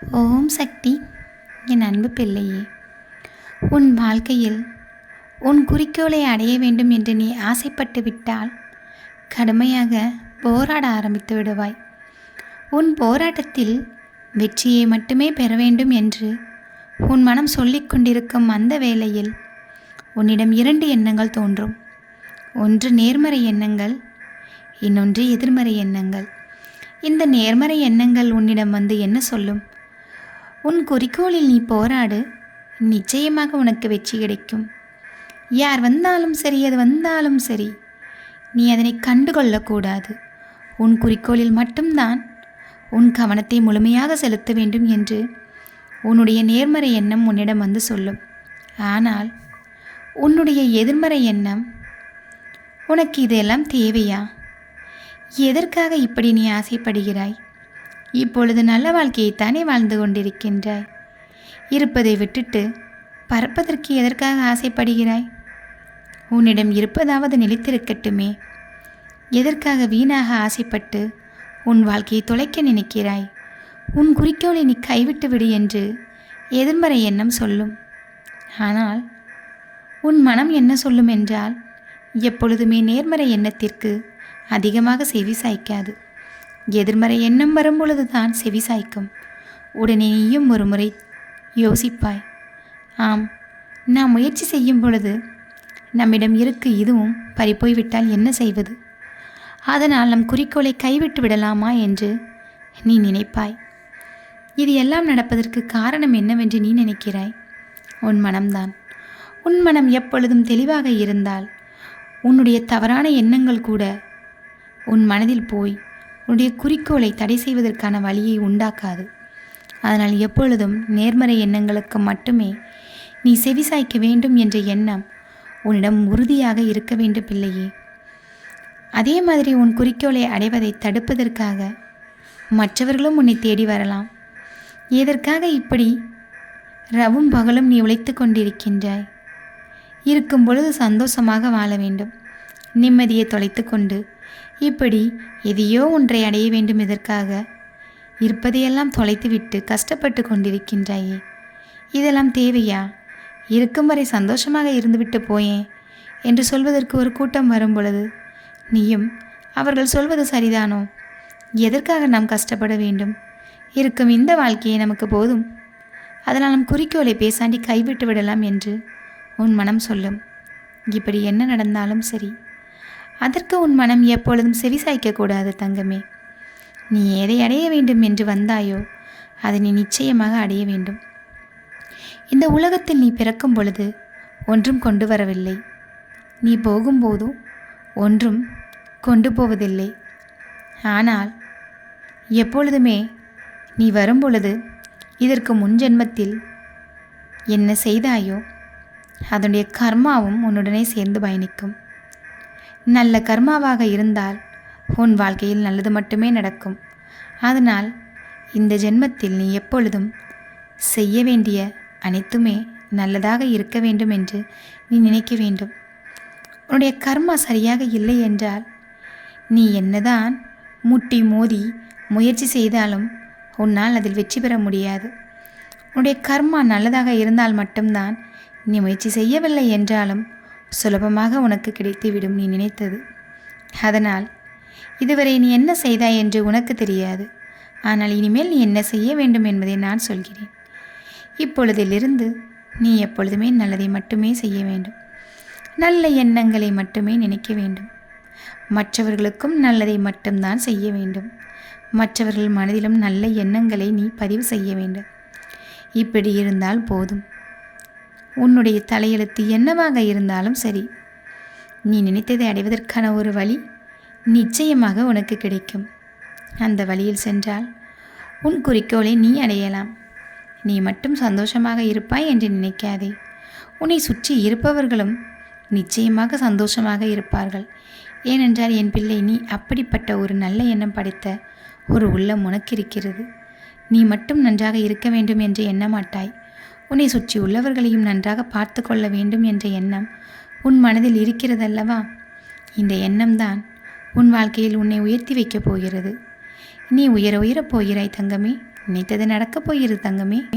ஓம் சக்தி என் அன்பு பிள்ளையே. உன் வாழ்க்கையில் உன் குறிக்கோளை அடைய வேண்டும் என்று நீ ஆசைப்பட்டு விட்டால் கடுமையாக போராட ஆரம்பித்து விடுவாய். உன் போராட்டத்தில் வெற்றியை மட்டுமே பெற வேண்டும் என்று உன் மனம் சொல்லிக் கொண்டிருக்கும் அந்த வேளையில் உன்னிடம் இரண்டு எண்ணங்கள் தோன்றும். ஒன்று நேர்மறை எண்ணங்கள் இன்னொன்று எதிர்மறை எண்ணங்கள். இந்த நேர்மறை எண்ணங்கள் உன்னிடம் வந்து என்ன சொல்லும்? உன் குறிக்கோளில் நீ போராடு நிச்சயமாக உனக்கு வெற்றி கிடைக்கும். யார் வந்தாலும் சரி அது வந்தாலும் சரி நீ அதனை கண்டுகொள்ளக்கூடாது. உன் குறிக்கோளில் மட்டும்தான் உன் கவனத்தை முழுமையாக செலுத்த வேண்டும் என்று உன்னுடைய நேர்மறை எண்ணம் உன்னிடம் வந்து சொல்லும். ஆனால் உன்னுடைய எதிர்மறை எண்ணம் உனக்கு இதெல்லாம் தேவையா? எதற்காக இப்படி நீ ஆசைப்படுகிறாய்? இப்பொழுது நல்ல வாழ்க்கையைத்தானே வாழ்ந்து கொண்டிருக்கின்றாய்? இருப்பதை விட்டுட்டு பறப்பதற்கு எதற்காக ஆசைப்படுகிறாய்? உன்னிடம் இருப்பதாவது நிலைத்திருக்கட்டுமே. எதற்காக வீணாக ஆசைப்பட்டு உன் வாழ்க்கையை தொலைக்க நினைக்கிறாய்? உன் குறிக்கோளை நீ கைவிட்டு விடு என்று எதிர்மறை எண்ணம் சொல்லும். ஆனால் உன் மனம் என்ன சொல்லும் என்றால் எப்பொழுதுமே நேர்மறை எண்ணத்திற்கு அதிகமாக செவி சாய்க்காது. எதிர்மறை எண்ணம் வரும்பொழுது தான் செவி சாய்க்கும். உடனே நீயும் ஒரு முறை யோசிப்பாய். ஆம் நாம் முயற்சி செய்யும் பொழுது நம்மிடம் இருக்கு இதுவும் பறிப்போய்விட்டால் என்ன செய்வது? அதனால் நம் குறிக்கோளை கைவிட்டு விடலாமா என்று நீ நினைப்பாய். இது எல்லாம் நடப்பதற்கு காரணம் என்னவென்று நீ நினைக்கிறாய்? உன் மனம்தான். உன் மனம் எப்பொழுதும் தெளிவாக இருந்தால் உன்னுடைய தவறான எண்ணங்கள் கூட உன் மனதில் போய் உன்னுடைய குறிக்கோளை தடை செய்வதற்கான வழியை உண்டாக்காது. அதனால் எப்பொழுதும் நேர்மறை எண்ணங்களுக்கு மட்டுமே நீ செவிசாய்க்க வேண்டும் என்ற எண்ணம் உன்னிடம் உறுதியாக இருக்க வேண்டும் பிள்ளையே அதே மாதிரி உன் குறிக்கோளை அடைவதை தடுப்பதற்காக மற்றவர்களும் உன்னை தேடி வரலாம். எதற்காக இப்படி ரவும் பகலும் நீ உழைத்து கொண்டிருக்கின்றாய்? இருக்கும் பொழுது சந்தோஷமாக வாழ வேண்டும். நிம்மதியை தொலைத்து கொண்டு இப்படி எதையோ ஒன்றை அடைய வேண்டும் இதற்காக இருப்பதையெல்லாம் தொலைத்துவிட்டு கஷ்டப்பட்டு கொண்டிருக்கின்றாயே. இதெல்லாம் தேவையா? இருக்கும் வரை சந்தோஷமாக இருந்துவிட்டு போயேன் என்று சொல்வதற்கு ஒரு கூட்டம் வரும் பொழுது நீயும் அவர்கள் சொல்வது சரிதானோ? எதற்காக நாம் கஷ்டப்பட வேண்டும்? இருக்கும் இந்த வாழ்க்கையை நமக்கு போதும். அதனால் நம் குறிக்கோளை பேசாண்டி கைவிட்டு விடலாம் என்று உன் மனம் சொல்லும். இப்படி என்ன நடந்தாலும் சரி. அதற்கு உன் மனம் எப்பொழுதும் செவிசாய்க்கக்கூடாது தங்கமே. நீ எதை அடைய வேண்டும் என்று வந்தாயோ அதை நீ நிச்சயமாக அடைய வேண்டும். இந்த உலகத்தில் நீ பிறக்கும் பொழுது ஒன்றும் கொண்டு வரவில்லை. நீ போகும்போதும் ஒன்றும் கொண்டு போவதில்லை. ஆனால் எப்பொழுதுமே நீ வரும்பொழுது இதற்கு முன் ஜென்மத்தில் என்ன செய்தாயோ அதனுடைய கர்மாவும் உன்னுடனே சேர்ந்து பயணிக்கும். நல்ல கர்மாவாக இருந்தால் உன் வாழ்க்கையில் நல்லது மட்டுமே நடக்கும். அதனால் இந்த ஜென்மத்தில் நீ எப்பொழுதும் செய்ய வேண்டிய அனைத்துமே நல்லதாக இருக்க வேண்டும் என்று நீ நினைக்க வேண்டும். உன்னுடைய கர்மா சரியாக இல்லை என்றால் நீ என்னதான் முட்டி மோதி முயற்சி செய்தாலும் உன்னால் அதில் வெற்றி பெற முடியாது. உன்னுடைய கர்மா நல்லதாக இருந்தால் மட்டும்தான் நீ முயற்சி செய்யவில்லை என்றாலும் சுலபமாக உனக்கு கிடைத்துவிடும் நீ நினைத்தது. அதனால் இதுவரை நீ என்ன செய்தாய் என்று உனக்கு தெரியாது. ஆனால் இனிமேல் நீ என்ன செய்ய வேண்டும் என்பதை நான் சொல்கிறேன். இப்பொழுதிலிருந்து நீ எப்பொழுதுமே நல்லதை மட்டுமே செய்ய வேண்டும். நல்ல எண்ணங்களை மட்டுமே நினைக்க வேண்டும். மற்றவர்களுக்கும் நல்லதை மட்டும்தான் செய்ய வேண்டும். மற்றவர்கள் மனதிலும் நல்ல எண்ணங்களை நீ பதிவு செய்ய வேண்டும். இப்படி இருந்தால் போதும். உன்னுடைய தலையெழுத்து என்னவாக இருந்தாலும் சரி நீ நினைத்ததை அடைவதற்கான ஒரு வழி நிச்சயமாக உனக்கு கிடைக்கும். அந்த வழியில் சென்றால் உன் குறிக்கோளை நீ அடையலாம். நீ மட்டும் சந்தோஷமாக இருப்பாய் என்று நினைக்காதே. உன்னை சுற்றி இருப்பவர்களும் நிச்சயமாக சந்தோஷமாக இருப்பார்கள். ஏனென்றால் என் பிள்ளை நீ அப்படிப்பட்ட ஒரு நல்ல எண்ணம் படைத்த ஒரு உள்ளம் உனக்கு இருக்கிறது. நீ மட்டும் நன்றாக இருக்க வேண்டும் என்று எண்ணமாட்டாய். உன்னை சுற்றி உள்ளவர்களையும் நன்றாக பார்த்து கொள்ள வேண்டும் என்ற எண்ணம் உன் மனதில் இருக்கிறதல்லவா? இந்த எண்ணம்தான் உன் வாழ்க்கையில் உன்னை உயர்த்தி வைக்கப் போகிறது. நீ உயர உயரப் போகிறாய் தங்கமே. நினைத்தது நடக்கப் போகிறது தங்கமே.